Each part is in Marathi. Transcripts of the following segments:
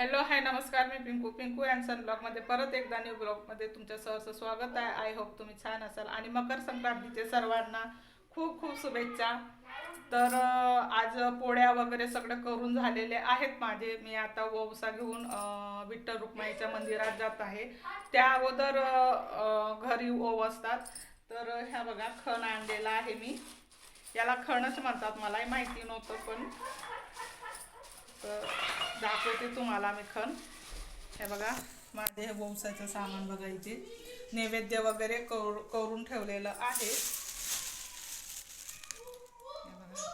हॅलो हाय नमस्कार मी पिंकू. पिंकू अँड सन ब्लॉगमध्ये परत एकदा न्यू ब्लॉगमध्ये तुमचं सहर्ष स्वागत आहे. आय होप तुम्ही छान असाल. आणि मकर संक्रांतीचे सर्वांना खूप खूप शुभेच्छा. तर आज पोळ्या वगैरे सगळं करून झालेले आहेत माझे. मी आता वौसा घेऊन विठ्ठल रुक्माईच्या मंदिरात जात आहे. त्या अगोदर घरी ओव असतात. तर ह्या बघा खण आणलेला आहे मी. याला खणच म्हणतात मलाही माहिती नव्हतं पण तर दाखवते तुम्हाला मी खण. हे बघा माझे हे वंशाचं सामान बघायचे नैवेद्य वगैरे कर करून ठेवलेलं आहे. हे बघा.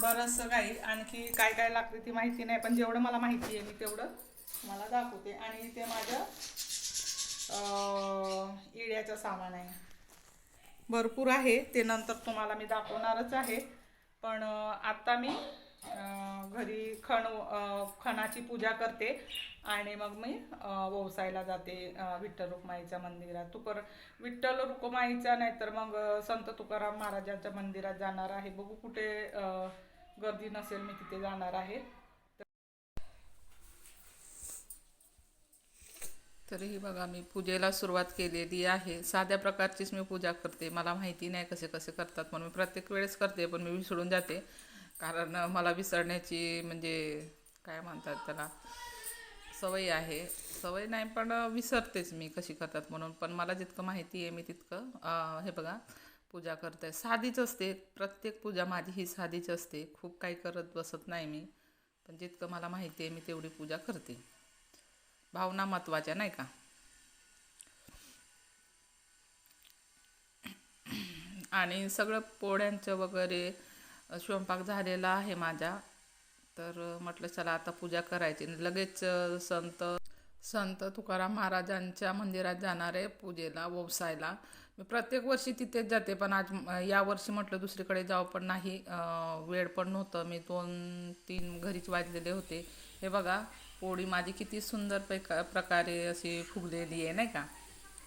बरंचसं काही आणखी काय काय लागते ती माहिती नाही पण जेवढं मला माहिती आहे मी तेवढं मला दाखवते. आणि ते माझं इड्याचं सामान आहे. भरपूर आहे ते नंतर तुम्हाला मी दाखवणारच आहे. पण आत्ता मी घरी खण खणाची पूजा करते. आणि मग मी अं, जाते विठ्ठल रुक्माईच्या मंदिरात. तुकर विठ्ठल रुक्माईच्या नाही तर मग संत तुकाराम महाराजांच्या मंदिरात जाणार आहे. बघू कुठे गर्दी नसेल मी तिथे जाणार आहे. तरीही बघा मी पूजेला सुरुवात केलेली आहे. साध्या प्रकारचीच मी पूजा करते. मला माहिती नाही कसे कसे करतात म्हणून. मी प्रत्येक वेळेस करते पण मी विसरून जाते. कारण मला विसरण्याची म्हणजे काय म्हणतात त्याला सवय आहे. सवय नाही पण विसरतेच मी कशी करतात म्हणून. पण मला जितकं माहिती आहे मी तितकं हे बघा पूजा करते. साधीच असते. प्रत्येक पूजा माझी ही साधीच असते. खूप काही करत बसत नाही मी. पण जितकं मला माहिती आहे मी तेवढी पूजा करते. भावना महत्त्वाच्या नाही का? आणि सगळं पोळ्यांचं वगैरे स्वयंपाक झालेला आहे माझा तर म्हटलं चला आता पूजा करायची. लगेच संत संत तुकाराम महाराजांच्या मंदिरात जाणार आहे पूजेला ववसायला. मी प्रत्येक वर्षी तिथेच जाते पण आज यावर्षी या वर्षी म्हटलं दुसरीकडे जाऊ पण नाही वेळ पण नव्हतं. मी दोन तीन घरीच वाजलेले होते. हे बघा पोळी माझी किती सुंदर पैका प्रकारे अशी फुगलेली आहे नाही का?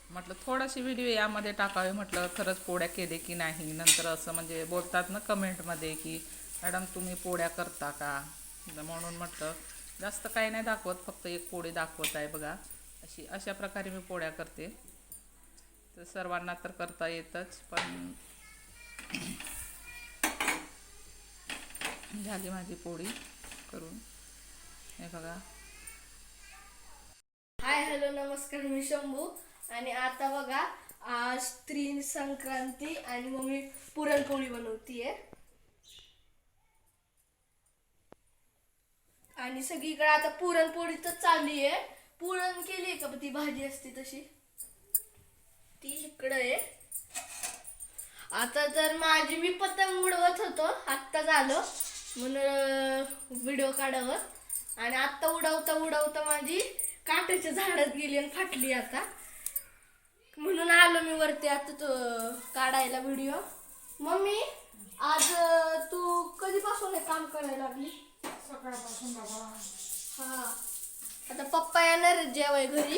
म्हटलं थोडाशी व्हिडिओ यामध्ये टाकावे म्हटलं खरंच पोळ्या केले की नाही? नंतर असं म्हणजे बोलतात ना कमेंटमध्ये की मॅडम तुम्ही पोळ्या करता का? म्हणून म्हटलं जास्त काही नाही दाखवत फक्त एक पोळी दाखवत आहे बघा. अशी अशा प्रकारे मी पोळ्या करते. तर सर्वांना तर करता येतच पण झाली माझी पोळी करून. हे बघा. हाय हॅलो नमस्कार मी शंभू. आणि आता बघा आज स्त्री संक्रांती आणि मग मी पुरणपोळी बनवतीये. आणि सगळीकडे आता पुरणपोळी तर चालू आहे पुरण केली का? ती भाजी असते तशी. ती इकडं आहे आता तर माझी मी पतंग उडवत होतो. आत्ता झालं. म्हणून व्हिडिओ काढावं. आणि आत्ता उडवता उडवता माझी काट्याच्या झाडात गेली आणि फाटली आता. म्हणून आलो मी वरती आता तो काढायला व्हिडिओ मम्मी आज तू कधीपासून हे काम करायला लागली? सकाळपासून बाबा. हा. आता पप्पा येणार जेवाय घरी.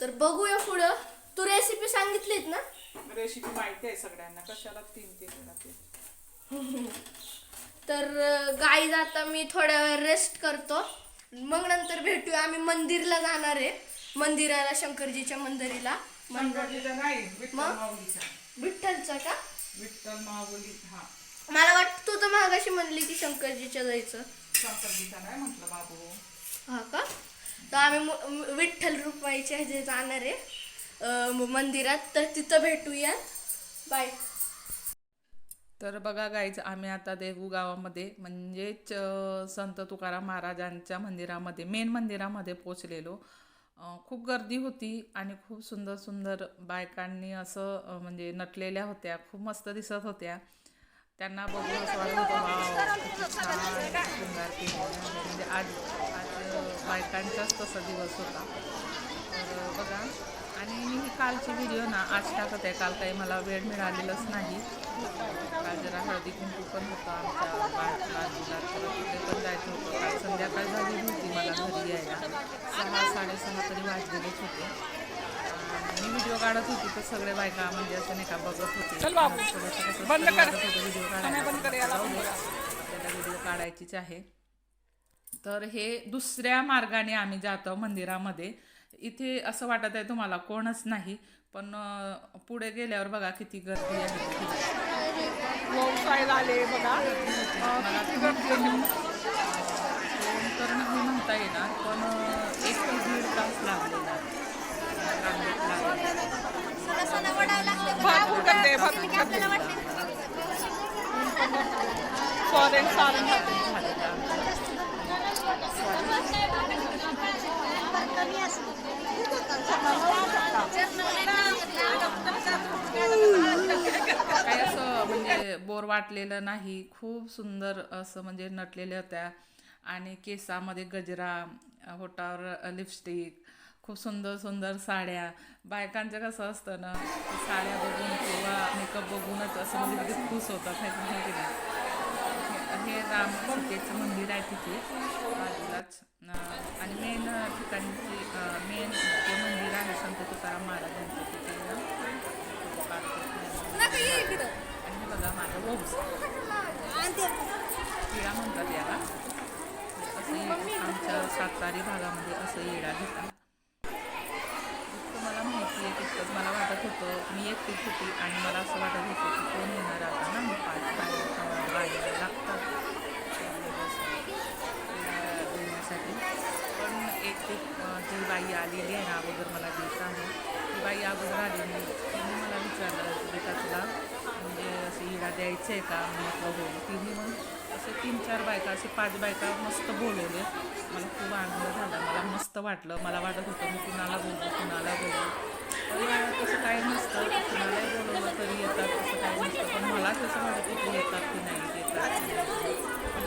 तर बघूया पुढं. तू रेसिपी सांगितलीत ना? रेसिपी माहिती आहे सगळ्यांना. कशाला तीन तीन तर गाईज आता मी थोड्या वेळ रेस्ट करतो. मग नंतर भेटूया. आम्ही मंदिरला जाणार आहे. मंदिराला शंकरजीच्या मंदिराला. मंदिर मंगळगीचा नाही विठ्ठल मग? माऊलीचा विठ्ठलचा का? विठ्ठल माऊली हा. मला वाटतं तू तर मागाशी म्हणली की शंकरजीच्या जायचं. शंकरजीचा नाही म्हटलं बाबू. हा का? तर आम्ही मु- मु- विठ्ठल ह्याचे जाणार आहे. अं, म- मंदिरात. तर तिथं भेटूया. बाय. तर बघा गाईज आम्ही आता देहू गावामध्ये म्हणजेच अ, संत तुकाराम महाराजांच्या मंदिरामध्ये मेन मंदिरामध्ये पोचलेलो खूप गर्दी होती आणि खूप सुंदर सुंदर बायकांनी असं म्हणजे नटलेल्या होत्या खूप मस्त दिसत होत्या. त्यांना बघून असं वाटत होतं "वाव, छान म्हणजे आज आज बायकांचाच तसा दिवस होता. तर बघा आणि मी ही कालची व्हिडिओ ना आज टाकत आहे. काल काही मला वेळ मिळालेलाच नाही. काल जरा हळदी कुंकू पण होतं आमच्या बाळाला तर तिथे पण जायचं होतं. काल संध्याकाळ झाली होती मला घरी यायला. सहा साडेसहा तरी वाजलेलेच होते. मी व्हिडिओ काढत होती तर सगळे बायका म्हणजे असं नाही का बघत होते. बंद व्हिडिओ काढायला. व्हिडिओ काढायचीच आहे. तर हे दुसऱ्या मार्गाने आम्ही जातो मंदिरामध्ये. इथे असं वाटत आहे तुम्हाला कोणच नाही पण पुढे गेल्यावर बघा किती गर्दी आहे. आले बघा. तर नाही म्हणता येणार पण एक ते दीड तास लागलेला रांगेत लागलेला. भरपूर गर्दी आहे, भरपूर गर्दी आहे. स्वारेन सारंग झालेला आमचा. काही असं बोर वाटलेलं नाही. खूप सुंदर असं म्हणजे नटलेल्या होत्या आणि केसामध्ये गजरा होटावर लिपस्टिक खूप सुंदर सुंदर साड्या. बायकांचं कसं असतं ना साड्या बघून किंवा मेकअप बघूनच असं म्हणजे तिथे खुश होतात हे माहिती नाही? हे राम सीतेचं मंदिर आहे तिथे. बाजूलाच. आणि मेन ठिकाणची मेन जे मंदिर आहे संत तुकाराम महाराजांचं तिथे ना आणि हे बघा माझं वोब्स म्हणतात याला असे आमच्या सातारी भागामध्ये असं येडा घेतात इतकं मला माहिती आहे तितकंच मला वाटत होतं मी एकटीच होती आणि मला असं वाटत होतं की कोण येणार आता? ना मग पाच पाय गाड्या लागतात देण्यासाठी पण एक ती जी बाई आलेली आहे ना अगोदर मला देत आहे. ती बाई अगोदर आली आलेली तिने मला विचारलं बेटा तुला असं हिरा द्यायचं आहे का? म्हटलं हो तिने मग असे तीन चार बायका असे पाच बायका मस्त बोलवले. मला खूप आनंद झाला. मला मस्त वाटलं. मला वाटत होतं मी कुणाला बोलू कुणाला बोलू पण तसं काय नसतं. कुणालाही बोलवलं तरी येतात तसं काय नसतं. पण मला तसं वाटत होतं येतात की नाही येतात की नाही. पण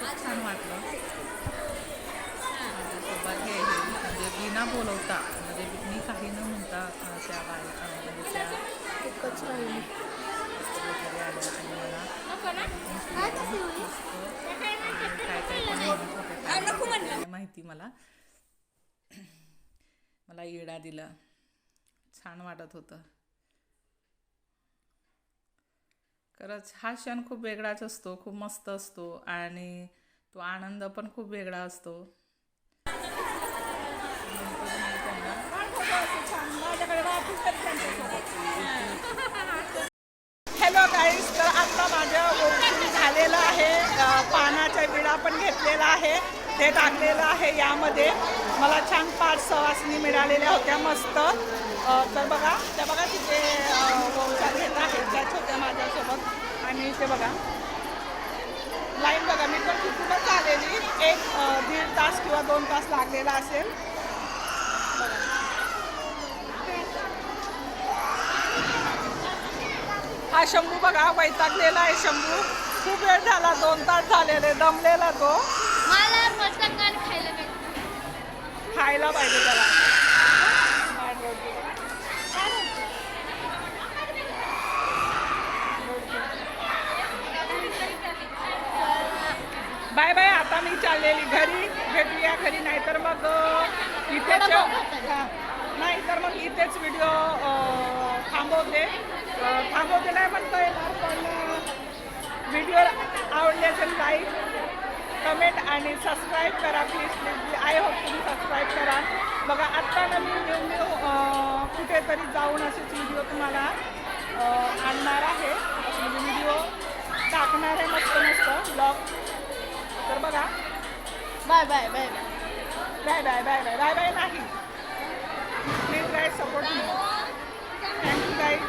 खूप छान वाटलं. माझ्यासोबत हे म्हणजे बिना बोलवता. म्हणजे मी काही न म्हणता त्या बाय म्हणजे त्या वगैरे मला काय माहिती मला. मला येडा दिला. छान वाटत होतं. खरंच हा क्षण खूप वेगळाच असतो खूप मस्त असतो आणि तो आनंद पण खूप वेगळा असतो नंतर मी त्यांना हॅलो गाईज तर आता माझ्या ओळखी झालेलं आहे अ, पानाच्या विडा पण घेतलेला आहे ते टाकलेलं आहे यामध्ये. मला छान पाच सवासनी मिळालेल्या होत्या मस्त. तर बघा त्या बघा तिथे वंशात घेत आहेत त्याच होत्या माझ्यासोबत. आणि ते बघा. लाईन बघा मी पण तिथूनच आलेली. एक दीड तास किंवा दोन तास लागलेला असेल. हा शंभू बघा वैतागलेला आहे शंभू. खूप वेळ झाला दोन तास झालेले दमलेला तो. खायला पाहिजे त्याला. बाय बाय आता मी चाललेली घरी. भेटूया घरी नाहीतर मग इथेच नाहीतर मग इथेच व्हिडिओ थांबवते. थांबवते नाही म्हणता येणार पण व्हिडिओ आवडले असेल लाईक कमेंट आणि सबस्क्राईब करा प्लीज प्लीज आय होप तुम्ही सबस्क्राईब करा. बघा आत्ता नवीन न्यू न्यू कुठेतरी जाऊन असेच व्हिडिओ तुम्हाला आणणार आहे. म्हणजे व्हिडिओ टाकणार आहे मस्त मस्त ब्लॉग तर बघा. Bye bye bye bye bye bye bye bye bye bye नाही. Please guys support thank you guys